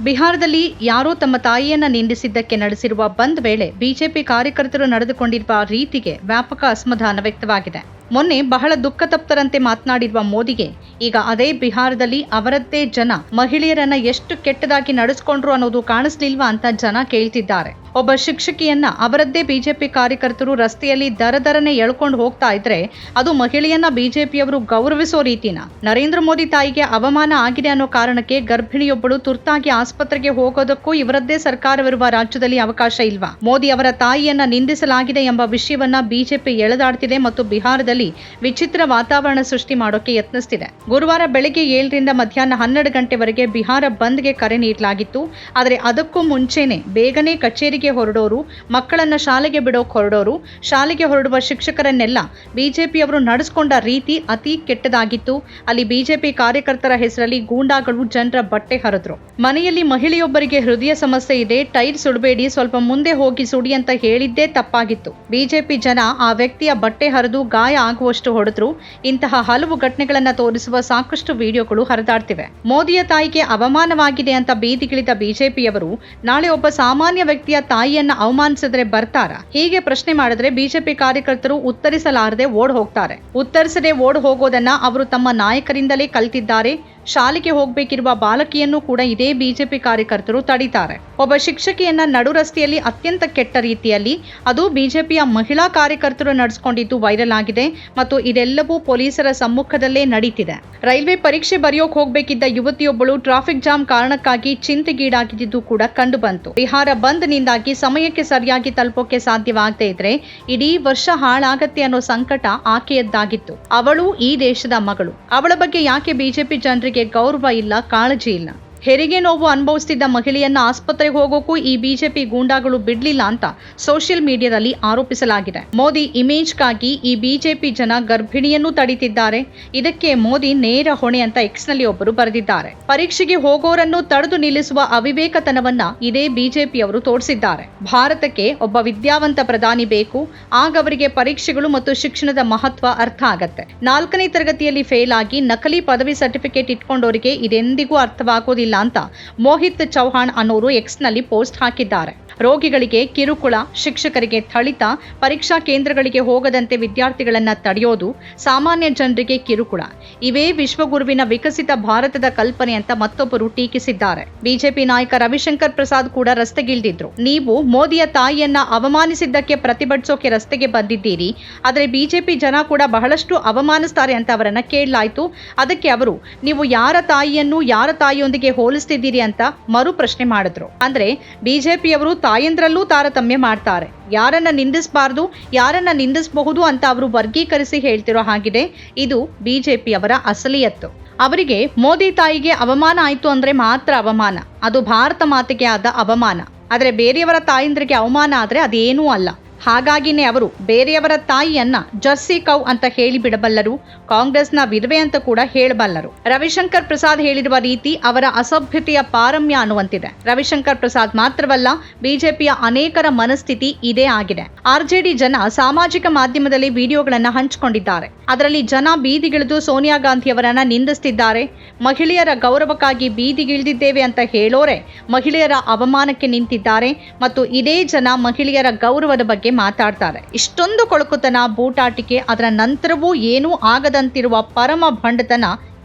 ಬಿಹಾರದಲ್ಲಿ ಯಾರೋ ತಮ್ಮ ತಾಯಿಯನ್ನ ನಿಂದಿಸಿದ್ದಕ್ಕೆ ನಡೆಸಿರುವ ಬಂದ್ ವೇಳೆ ಬಿಜೆಪಿ ಕಾರ್ಯಕರ್ತರು ನಡೆದುಕೊಂಡಿರುವ ರೀತಿಗೆ ವ್ಯಾಪಕ ಅಸಮಾಧಾನ ವ್ಯಕ್ತವಾಗಿದೆ. ಮೊನ್ನೆ ಬಹಳ ದುಃಖತಪ್ತರಂತೆ ಮಾತನಾಡಿರುವ ಮೋದಿಗೆ, ಈಗ ಅದೇ ಬಿಹಾರದಲ್ಲಿ ಅವರದ್ದೇ ಜನ, ಮಹಿಳೆಯರನ್ನ ಎಷ್ಟು ಕೆಟ್ಟದಾಗಿ ನಡೆಸ್ಕೊಂಡ್ರು ಅನ್ನೋದು ಕಾಣಿಸ್ಲಿಲ್ವಾ ಅಂತ ಜನ ಕೇಳ್ತಿದ್ದಾರೆ. ಒಬ್ಬ ಶಿಕ್ಷಕಿಯನ್ನ ಅವರದ್ದೇ ಬಿಜೆಪಿ ಕಾರ್ಯಕರ್ತರು ರಸ್ತೆಯಲ್ಲಿ ದರ ದರನೆ ಎಳ್ಕೊಂಡು ಹೋಗ್ತಾ ಇದ್ರೆ, ಅದು ಮಹಿಳೆಯನ್ನ ಬಿಜೆಪಿಯವರು ಗೌರವಿಸೋ ರೀತಿನ, ನರೇಂದ್ರ ಮೋದಿ ತಾಯಿಗೆ ಅವಮಾನ ಆಗಿದೆ ಅನ್ನೋ ಕಾರಣಕ್ಕೆ ಗರ್ಭಿಣಿಯೊಬ್ಬಳು ತುರ್ತಾಗಿ ಆಸ್ಪತ್ರೆಗೆ ಹೋಗೋದಕ್ಕೂ ಇವರದ್ದೇ ಸರ್ಕಾರವಿರುವ ರಾಜ್ಯದಲ್ಲಿ ಅವಕಾಶ ಇಲ್ವಾ? ಮೋದಿ ಅವರ ತಾಯಿಯನ್ನ ನಿಂದಿಸಲಾಗಿದೆ ಎಂಬ ವಿಷಯವನ್ನ ಬಿಜೆಪಿ ಎಳೆದಾಡ್ತಿದೆ ಮತ್ತು ಬಿಹಾರದಲ್ಲಿ ವಿಚಿತ್ರ ವಾತಾವರಣ ಸೃಷ್ಟಿ ಮಾಡೋಕೆ ಯತ್ನಿಸ್ತಿದೆ. ಗುರುವಾರ ಬೆಳಗ್ಗೆ ಏಳರಿಂದ ಮಧ್ಯಾಹ್ನ ಹನ್ನೆರಡು ಗಂಟೆವರೆಗೆ ಬಿಹಾರ ಬಂದ್ಗೆ ಕರೆ ನೀಡಲಾಗಿತ್ತು. ಆದರೆ ಅದಕ್ಕೂ ಮುಂಚೆನೆ ಬೇಗನೆ ಕಚೇರಿಗೆ ಹೊರಡೋರು, ಮಕ್ಕಳನ್ನ ಶಾಲೆಗೆ ಬಿಡೋಕೆ ಹೊರಡೋರು, ಶಾಲೆಗೆ ಹೊರಡುವ ಶಿಕ್ಷಕರನ್ನೆಲ್ಲ ಬಿಜೆಪಿಯವರು ನಡೆಸಿಕೊಂಡ ರೀತಿ ಅತಿ ಕೆಟ್ಟದಾಗಿತ್ತು. ಅಲ್ಲಿ ಬಿಜೆಪಿ ಕಾರ್ಯಕರ್ತರ ಹೆಸರಲ್ಲಿ ಗೂಂಡಾಗಳು ಜನರ ಬಟ್ಟೆ ಹರಿದ್ರು. ಮನೆಯಲ್ಲಿ ಮಹಿಳೆಯೊಬ್ಬರಿಗೆ ಹೃದಯ ಸಮಸ್ಯೆ ಇದೆ, ಟೈರ್ ಸುಡಬೇಡಿ, ಸ್ವಲ್ಪ ಮುಂದೆ ಹೋಗಿ ಸುಡಿ ಅಂತ ಹೇಳಿದ್ದೇ ತಪ್ಪಾಗಿತ್ತು. ಬಿಜೆಪಿ ಜನ ಆ ವ್ಯಕ್ತಿಯ ಬಟ್ಟೆ ಹರಿದು ಗಾಯ ಆಗುವಷ್ಟು ಹೊಡೆದ್ರು. ಇಂತಹ ಹಲವು ಘಟನೆಗಳನ್ನ ತೋರಿಸುವ ಸಾಕಷ್ಟು ವಿಡಿಯೋಗಳು ಹರಿದಾಡ್ತಿವೆ. ಮೋದಿಯ ತಾಯಿಗೆ ಅವಮಾನವಾಗಿದೆ ಅಂತ ಬೀದಿಗಿಳಿದ ಬಿಜೆಪಿಯವರು, ನಾಳೆ ಒಬ್ಬ ಸಾಮಾನ್ಯ ವ್ಯಕ್ತಿಯ ತಾಯಿಯನ್ನ ಅವಮಾನಿಸಿದ್ರೆ ಬರ್ತಾರ? ಹೀಗೆ ಪ್ರಶ್ನೆ ಮಾಡಿದ್ರೆ ಬಿಜೆಪಿ ಕಾರ್ಯಕರ್ತರು ಉತ್ತರಿಸಲಾರದೆ ಓಡ್ ಹೋಗ್ತಾರೆ. ಉತ್ತರಿಸದೆ ಓಡ್ ಹೋಗೋದನ್ನ ಅವರು ತಮ್ಮ ನಾಯಕರಿಂದಲೇ ಕಲ್ತಿದ್ದಾರೆ. ಶಾಲೆಗೆ ಹೋಗಬೇಕಿರುವ ಬಾಲಕಿಯನ್ನು ಕೂಡ ಇದೇ ಬಿಜೆಪಿ ಕಾರ್ಯಕರ್ತರು ತಡೀತಾರೆ. ಒಬ್ಬ ಶಿಕ್ಷಕಿಯನ್ನ ನಡು ರಸ್ತೆಯಲ್ಲಿ ಅತ್ಯಂತ ಕೆಟ್ಟ ರೀತಿಯಲ್ಲಿ ಅದು ಬಿಜೆಪಿಯ ಮಹಿಳಾ ಕಾರ್ಯಕರ್ತರು ನಡೆಸಿಕೊಂಡಿದ್ದು ವೈರಲ್ ಆಗಿದೆ ಮತ್ತು ಇದೆಲ್ಲವೂ ಪೊಲೀಸರ ಸಮ್ಮುಖದಲ್ಲೇ ನಡೀತಿದೆ. ರೈಲ್ವೆ ಪರೀಕ್ಷೆ ಬರೆಯೋಕ್ ಹೋಗಬೇಕಿದ್ದ ಯುವತಿಯೊಬ್ಬಳು ಟ್ರಾಫಿಕ್ ಜಾಮ್ ಕಾರಣಕ್ಕಾಗಿ ಚಿಂತೆಗೀಡಾಗಿದ್ದು ಕೂಡ ಕಂಡುಬಂತು. ಬಿಹಾರ ಬಂದ್ನಿಂದಾಗಿ ಸಮಯಕ್ಕೆ ಸರಿಯಾಗಿ ತಲುಪೋಕೆ ಸಾಧ್ಯವಾಗದೇ ಇದ್ರೆ ಇಡೀ ವರ್ಷ ಹಾಳಾಗತ್ತೆ ಅನ್ನೋ ಸಂಕಟ ಆಕೆಯದ್ದಾಗಿತ್ತು. ಅವಳು ಈ ದೇಶದ ಮಗಳು. ಅವಳ ಬಗ್ಗೆ ಯಾಕೆ ಬಿಜೆಪಿ ಜನರಿಗೆ ಗೌರವ ಇಲ್ಲ, ಕಾಳಜಿ ಇಲ್ಲ? ಹೆರಿಗೆ ನೋವು ಅನುಭವಿಸ್ತಿದ್ದ ಮಹಿಳೆಯನ್ನ ಆಸ್ಪತ್ರೆಗೆ ಹೋಗೋಕ್ಕೂ ಈ ಬಿಜೆಪಿ ಗೂಂಡಾಗಳು ಬಿಡ್ಲಿಲ್ಲ ಅಂತ ಸೋಷಿಯಲ್ ಮೀಡಿಯಾದಲ್ಲಿ ಆರೋಪಿಸಲಾಗಿದೆ. ಮೋದಿ ಇಮೇಜ್ಗಾಗಿ ಈ ಬಿಜೆಪಿ ಜನ ಗರ್ಭಿಣಿಯನ್ನು ತಡೀತಿದ್ದಾರೆ. ಇದಕ್ಕೆ ಮೋದಿ ನೇರ ಹೊಣೆ ಅಂತ ಎಕ್ಸ್ನಲ್ಲಿ ಒಬ್ಬರು ಬರೆದಿದ್ದಾರೆ. ಪರೀಕ್ಷೆಗೆ ಹೋಗೋರನ್ನು ತಡೆದು ನಿಲ್ಲಿಸುವ ಅವಿವೇಕತನವನ್ನ ಇದೇ ಬಿಜೆಪಿಯವರು ತೋರಿಸಿದ್ದಾರೆ ಭಾರತಕ್ಕೆ ಒಬ್ಬ ವಿದ್ಯಾವಂತ ಪ್ರಧಾನಿ ಬೇಕು. ಆಗ ಅವರಿಗೆ ಪರೀಕ್ಷೆಗಳು ಮತ್ತು ಶಿಕ್ಷಣದ ಮಹತ್ವ ಅರ್ಥ ಆಗತ್ತೆ. ನಾಲ್ಕನೇ ತರಗತಿಯಲ್ಲಿ ಫೇಲ್ ಆಗಿ ನಕಲಿ ಪದವಿ ಸರ್ಟಿಫಿಕೇಟ್ ಇಟ್ಕೊಂಡವರಿಗೆ ಇದೆಂದಿಗೂ ಅರ್ಥವಾಗೋದಿಲ್ಲ. ಅಂತ ಮೋಹಿತ್ ಚೌಹಾಣ್ ಅನ್ನೋರು ಎಕ್ಸ್ನಲ್ಲಿ ಪೋಸ್ಟ್ ಹಾಕಿದ್ದಾರೆ. ರೋಗಿಗಳಿಗೆ ಕಿರುಕುಳ, ಶಿಕ್ಷಕರಿಗೆ ಥಳಿತ, ಪರೀಕ್ಷಾ ಕೇಂದ್ರಗಳಿಗೆ ಹೋಗದಂತೆ ವಿದ್ಯಾರ್ಥಿಗಳನ್ನು ತಡೆಯೋದು ಸಾಮಾನ್ಯ ಜನರಿಗೆ ಕಿರುಕುಳ. ಇವೇ ವಿಶ್ವಗುರುವಿನ ವಿಕಸಿತ ಭಾರತದ ಕಲ್ಪನೆ ಅಂತ ಮತ್ತೊಬ್ಬರು ಟೀಕಿಸಿದ್ದಾರೆ. ಬಿಜೆಪಿ ನಾಯಕ ರವಿಶಂಕರ್ ಪ್ರಸಾದ್ ಕೂಡ ರಸ್ತೆಗಿಳಿದಿದ್ರು. ನೀವು ಮೋದಿಯ ತಾಯಿಯನ್ನ ಅವಮಾನಿಸಿದ್ದಕ್ಕೆ ಪ್ರತಿಭಟಿಸೋಕೆ ರಸ್ತೆಗೆ ಬಂದಿದ್ದೀರಿ. ಆದರೆ ಬಿಜೆಪಿ ಜನ ಕೂಡ ಬಹಳಷ್ಟು ಅವಮಾನಿಸ್ತಾರೆ ಅಂತ ಅವರನ್ನ ಕೇಳಲಾಯಿತು. ಅದಕ್ಕೆ ಅವರು, ನೀವು ಯಾರ ತಾಯಿಯನ್ನು, ಯಾರ ತಾಯಿಯೊಂದಿಗೆ ಹೋಲಿಸ್ತಿದ್ದೀರಿ ಅಂತ ಮರು ಪ್ರಶ್ನೆ ಮಾಡಿದ್ರು. ಅಂದ್ರೆ ಬಿಜೆಪಿಯವರು ತಾಯಂದ್ರಲ್ಲೂ ತಾರತಮ್ಯ ಮಾಡ್ತಾರೆ. ಯಾರನ್ನ ನಿಂದಿಸಬಾರ್ದು, ಯಾರನ್ನ ನಿಂದಿಸಬಹುದು ಅಂತ ಅವರು ವರ್ಗೀಕರಿಸಿ ಹೇಳ್ತಿರೋ ಹಾಗಿದೆ. ಇದು ಬಿಜೆಪಿಯವರ ಅಸಲಿಯತ್ತು. ಅವರಿಗೆ ಮೋದಿ ತಾಯಿಗೆ ಅವಮಾನ ಆಯಿತು ಅಂದ್ರೆ ಮಾತ್ರ ಅವಮಾನ. ಅದು ಭಾರತ ಮಾತೆಗೆ ಆದ ಅವಮಾನ. ಆದರೆ ಬೇರೆಯವರ ತಾಯಂದ್ರಿಗೆ ಅವಮಾನ ಆದ್ರೆ ಅದೇನೂ ಅಲ್ಲ. ಹಾಗಾಗಿನೇ ಅವರು ಬೇರೆಯವರ ತಾಯಿಯನ್ನ ಜರ್ಸಿ ಕೌ ಅಂತ ಹೇಳಿ ಬಿಡಬಲ್ಲರು, ಕಾಂಗ್ರೆಸ್ನ ವಿಧವೆ ಅಂತ ಕೂಡ ಹೇಳಬಲ್ಲರು. ರವಿಶಂಕರ್ ಪ್ರಸಾದ್ ಹೇಳಿರುವ ರೀತಿ ಅವರ ಅಸಭ್ಯತೆಯ ಪಾರಮ್ಯ ಅನ್ನುವಂತಿದೆ. ರವಿಶಂಕರ್ ಪ್ರಸಾದ್ ಮಾತ್ರವಲ್ಲ, ಬಿಜೆಪಿಯ ಅನೇಕರ ಮನಸ್ಥಿತಿ ಇದೇ ಆಗಿದೆ. ಆರ್ಜೆಡಿ ಜನ ಸಾಮಾಜಿಕ ಮಾಧ್ಯಮದಲ್ಲಿ ವಿಡಿಯೋಗಳನ್ನ ಹಂಚಿಕೊಂಡಿದ್ದಾರೆ. ಅದರಲ್ಲಿ ಜನ ಬೀದಿಗಿಳಿದು ಸೋನಿಯಾ ಗಾಂಧಿಯವರನ್ನ ನಿಂದಿಸ್ತಿದ್ದಾರೆ. ಮಹಿಳೆಯರ ಗೌರವಕ್ಕಾಗಿ ಬೀದಿಗಿಳಿದಿದ್ದೇವೆ ಅಂತ ಹೇಳೋರೆ ಮಹಿಳೆಯರ ಅವಮಾನಕ್ಕೆ ನಿಂತಿದ್ದಾರೆ ಮತ್ತು ಇದೇ ಜನ ಮಹಿಳೆಯರ ಗೌರವದ ಬಗ್ಗೆ ಮಾತಾಡ್ತಾರೆ. ಇಷ್ಟೊಂದು ಕೊಳಕುತನ ಬೂಟಾಟಿಕೆ ಅದರ ನಂತರವೂ ಏನೂ ಆಗದಂತಿರುವ ಪರಮ ಭಂಡತನ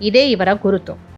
ಇದೇ ಇವರ ಗುರುತು.